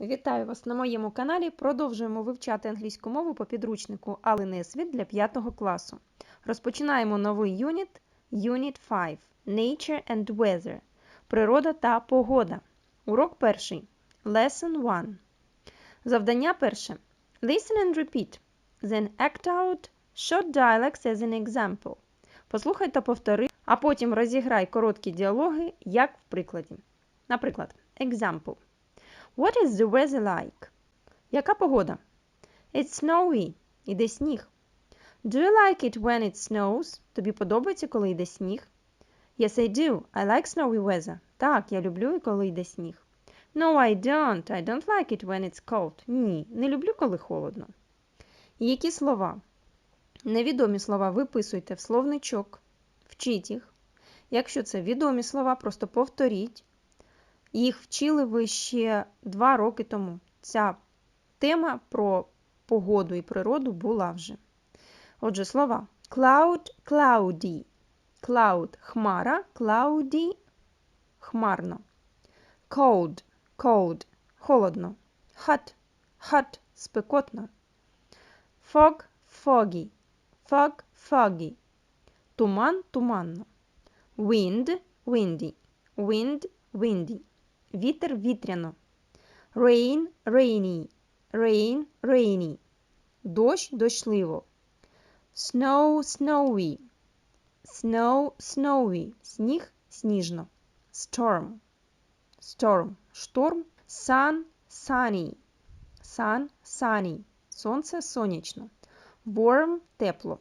Вітаю вас на моєму каналі. Продовжуємо вивчати англійську мову по підручнику Али Несвіт для 5 класу. Розпочинаємо новий юніт Unit 5 Nature and Weather. Природа та погода. Урок перший. Lesson 1. Завдання перше. Listen and repeat. Then act out short dialects as an example. Послухай та повтори, а потім розіграй короткі діалоги, як в прикладі. Наприклад, example. What is the weather like? Яка погода? It's snowy. Іде сніг. Do you like it when it snows? Тобі подобається, коли йде сніг? Yes, I do. I like snowy weather. Так, я люблю, коли йде сніг. No, I don't. I don't like it when it's cold. Ні, не люблю, коли холодно. Які слова? Невідомі слова виписуйте в словничок. Вчіть їх. Якщо це відомі слова, просто повторіть. Їх вчили ви ще два роки тому. Ця тема про погоду і природу була вже. Отже, слова cloud, cloudy. Cloud – хмара, cloudy – хмарно. Cold, cold – холодно. Hot, hot – спекотно. Fog, foggy. Fog, foggy. Туман, туманно. Wind, windy. Wind, windy. Вітер вітряно. Rain, rainy. Rain, rainy. Дощ дощливо. Snow, snowy. Snow, snowy. Сніг сніжно. Storm. Storm. Шторм. Sun, sunny. Sun, sunny. Сонце сонячно. Warm тепло.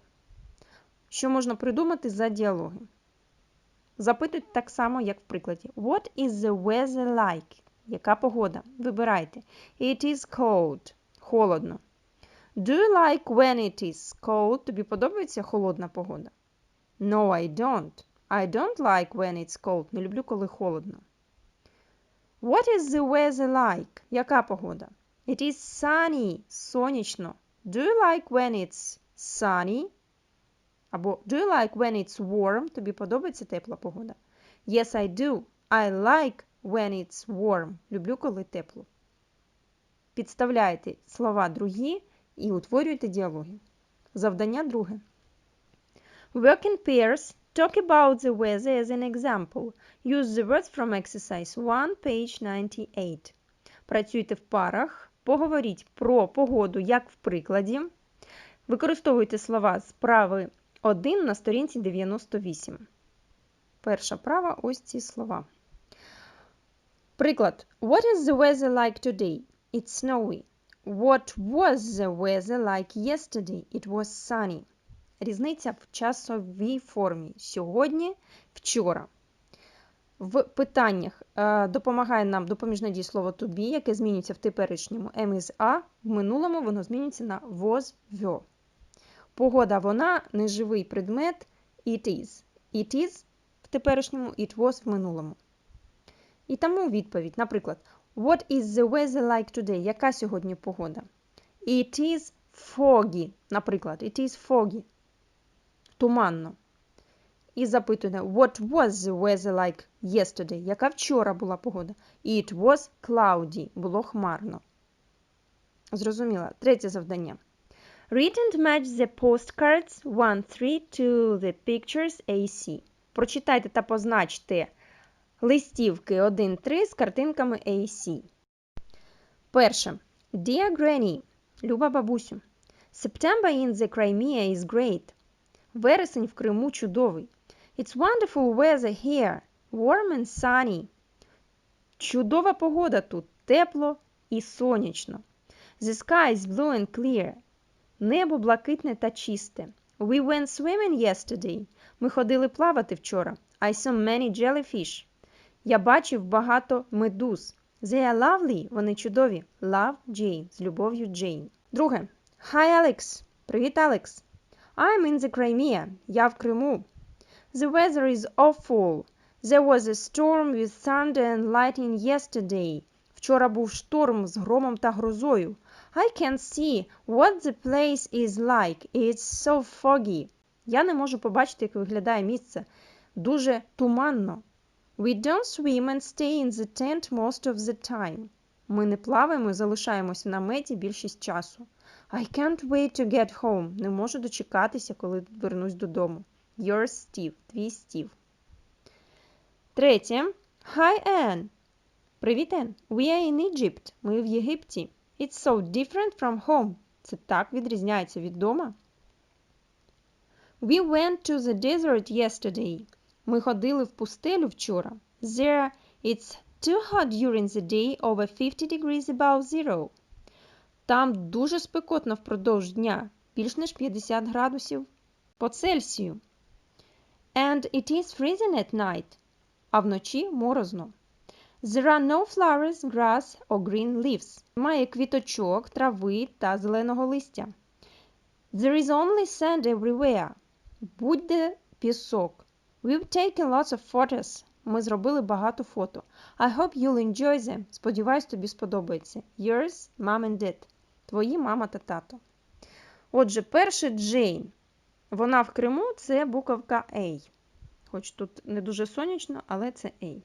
Що можна придумати за діалоги? Запитують так само, як в прикладі. What is the weather like? Яка погода? Вибирайте. It is cold. Холодно. Do you like when it is cold? Тобі подобається холодна погода? No, I don't. I don't like when it's cold. Не люблю, коли холодно. What is the weather like? Яка погода? It is sunny. Сонячно. Do you like when it's sunny? Або Do you like when it's warm? Тобі подобається тепла погода? Yes, I do. I like when it's warm. Люблю, коли тепло. Підставляйте слова другі і утворюйте діалоги. Завдання друге. Work in pairs. Talk about the weather as an example. Use the words from exercise 1, page 98. Працюйте в парах. Поговоріть про погоду, як в прикладі. Використовуйте слова з прави 1 на сторінці 98. Перша права ось ці слова. Приклад. What is the weather like today? It's snowy. What was the weather like yesterday? It was sunny. Різниця в часовій формі. Сьогодні, вчора. В питаннях е, допомагає нам допоміжне дієслово to be, яке змінюється в теперішньому am is a, в минулому воно змінюється на was were. Погода вона неживий предмет it is. It is в теперішньому, it was в минулому. І тому відповідь, наприклад, What is the weather like today? Яка сьогодні погода? It is foggy. Наприклад, it is foggy. Туманно. І запитує, What was the weather like yesterday? Яка вчора була погода? It was cloudy. Було хмарно. Зрозуміла. Третє завдання. Read and match the postcards 1-3 to the pictures AC. Прочитайте та позначте листівки 1-3 з картинками AC. Перше. Dear Granny. Люба бабусю. September in the Crimea is great. Вересень в Криму чудовий. It's wonderful weather here. Warm and sunny. Чудова погода тут. Тепло і сонячно. The sky is blue and clear. Небо блакитне та чисте. We went swimming yesterday. Ми ходили плавати вчора. I saw many jellyfish. Я бачив багато медуз. They are lovely. Вони чудові. Love Jane. З любов'ю Джейн. Друге. Hi, Alex. Привіт, Алекс. I'm in the Crimea. Я в Криму. The weather is awful. There was a storm with thunder and lightning yesterday. Вчора був шторм з громом та грозою. I can't see what the place is like. It's so foggy. Я не можу побачити, як виглядає місце. Дуже туманно. We don't swim and stay in the tent most of the time. Ми не плаваємо і залишаємося на меті більшість часу. I can't wait to get home. Не можу дочекатися, коли вернусь додому. Yours, Steve. Твій Стів. Третє. Hi, Anne. Привіт, Anne. We are in Egypt. Ми в Єгипті. It's so different from home. Це так відрізняється від дома. We went to the desert yesterday. Ми ходили в пустелю вчора. There it's too hot during the day over 50 degrees above zero. Там дуже спекотно впродовж дня, більш ніж 50 градусів по Цельсію. And it is freezing at night. А вночі морозно. There are no flowers, grass or green leaves. Немає квіточок, трави та зеленого листя. There is only sand everywhere. Будь-де пісок. We've taken lots of photos. Ми зробили багато фото. I hope you'll enjoy them. Сподіваюсь, тобі сподобається. Yours, mom and dad. Твої мама та тато. Отже, перше Джейн. Вона в Криму це буковка A. Хоч тут не дуже сонячно, але це A.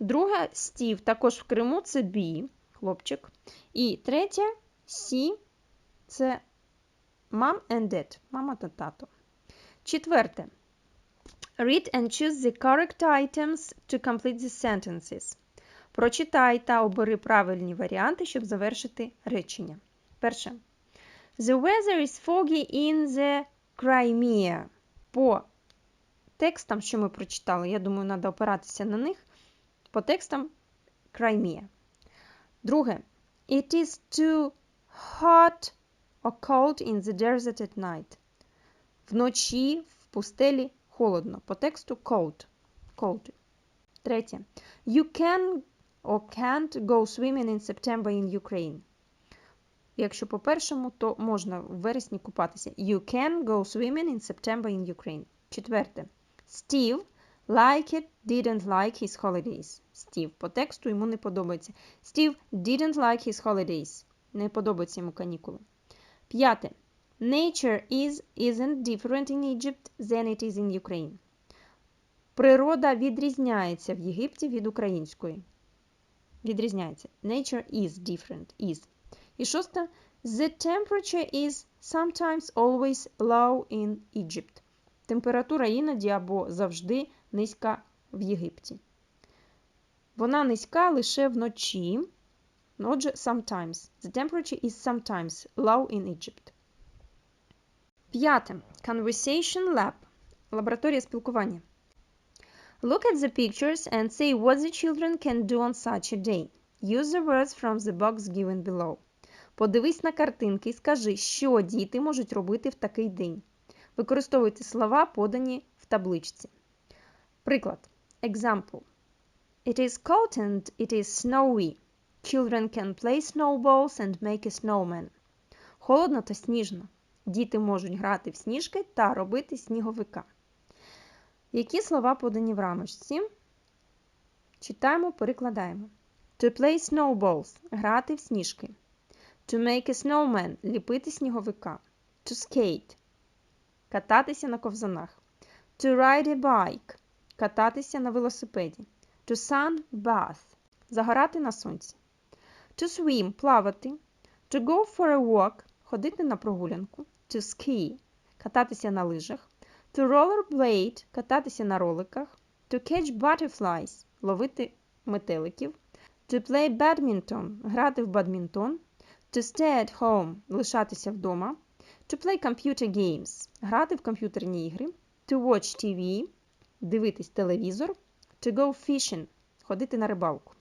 Друга Стів також в Криму це B, хлопчик. І третя C це mom and dad, мама та тато. Четверте. Read and choose the correct items to complete the sentences. Прочитай та обери правильні варіанти, щоб завершити речення. Перше. The weather is foggy in the Crimea. По текстам, що ми прочитали, я думаю, треба опиратися на них. По текстам Crimea. Друге. It is too hot or cold in the desert at night. Вночі в пустелі холодно. По тексту cold. cold. Третє. You can or can't go swimming in September in Ukraine. Якщо по першому, то можна в вересні купатися. You can go swimming in September in Ukraine. Четверте. Steve like it, didn't like his holidays. Стів. По тексту йому не подобається. Steve didn't like his holidays. Не подобаються йому канікули. П'яте. Nature is isn't different in Egypt than it is in Ukraine. Природа відрізняється в Єгипті від української. Відрізняється. Nature is different. Is. І шосте. The temperature is sometimes always low in Egypt. Температура іноді або завжди низька в Єгипті. Вона низька лише вночі. Отже, sometimes. The temperature is sometimes low in Egypt. П'яте. Conversation Lab. Лабораторія спілкування. Look at the pictures and say what the children can do on such a day. Use the words from the box given below. Подивись на картинки і скажи, що діти можуть робити в такий день. Використовуйте слова, подані в табличці. Приклад. Example. It is cold and it is snowy. Children can play snowballs and make a snowman. Холодно та сніжно. Діти можуть грати в сніжки та робити сніговика. Які слова подані в рамочці? Читаємо, перекладаємо. To play snowballs грати в сніжки. To make a snowman ліпити сніговика. To skate кататися на ковзанах. To ride a bike кататися на велосипеді. To sunbath загорати на сонці. To swim плавати. To go for a walk ходити на прогулянку. To ski кататися на лижах. To rollerblade кататися на роликах. To catch butterflies ловити метеликів. To play badminton грати в бадмінтон. To stay at home лишатися вдома. To play computer games грати в комп'ютерні ігри. To watch TV дивитись телевізор. To go fishing ходити на рибалку.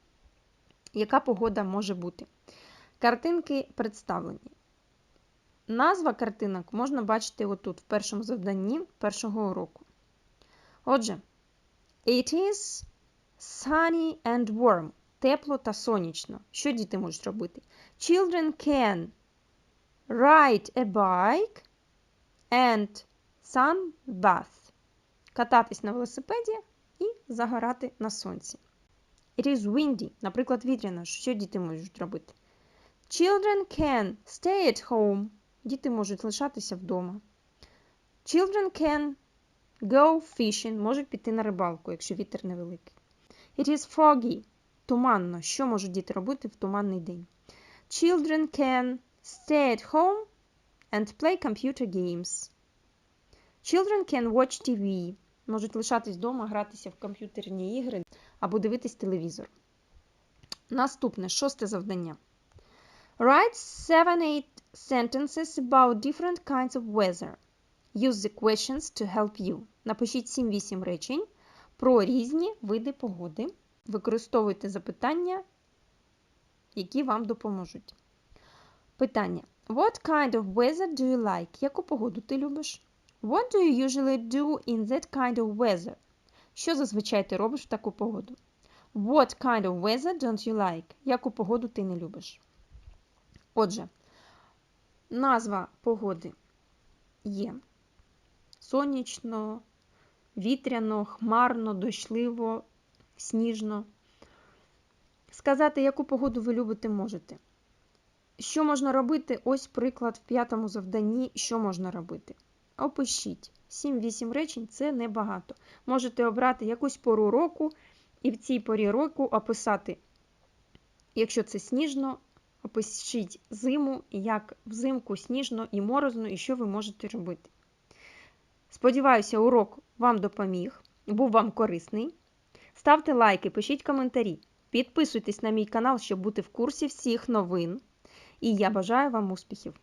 Яка погода може бути? Картинки представлені. Назва картинок можна бачити отут, в першому завданні першого уроку. Отже, it is sunny and warm. Тепло та сонячно. Що діти можуть робити? Children can ride a bike and sunbath. Кататись на велосипеді і загорати на сонці. It is windy, наприклад, вітряно. Що діти можуть робити? Children can stay at home. Діти можуть лишатися вдома. Children can go fishing. Можуть піти на рибалку, якщо вітер невеликий. It is foggy. туманно. Що можуть діти робити в туманний день? Children can stay at home and play computer games. Children can watch TV. Можуть лишатись вдома, гратися в комп'ютерні ігри або дивитись телевізор. Наступне, шосте завдання. Write 7-8 sentences about different kinds of weather. Use the questions to help you. Напишіть 7-8 речень про різні види погоди. Використовуйте запитання, які вам допоможуть. Питання. What kind of weather do you like? Яку погоду ти любиш? What do you usually do in that kind of weather? Що зазвичай ти робиш в таку погоду? What kind of weather don't you like? Яку погоду ти не любиш? Отже, назва погоди є сонячно, вітряно, хмарно, дощливо, сніжно. Сказати, яку погоду ви любите, можете. Що можна робити? Ось приклад в п'ятому завданні, що можна робити. Опишіть. 7-8 речень це небагато. Можете обрати якусь пору року і в цій порі року описати, якщо це сніжно, опишіть зиму, як взимку сніжно і морозно, і що ви можете робити. Сподіваюся, урок вам допоміг, був вам корисний. Ставте лайки, пишіть коментарі, підписуйтесь на мій канал, щоб бути в курсі всіх новин. І я бажаю вам успіхів!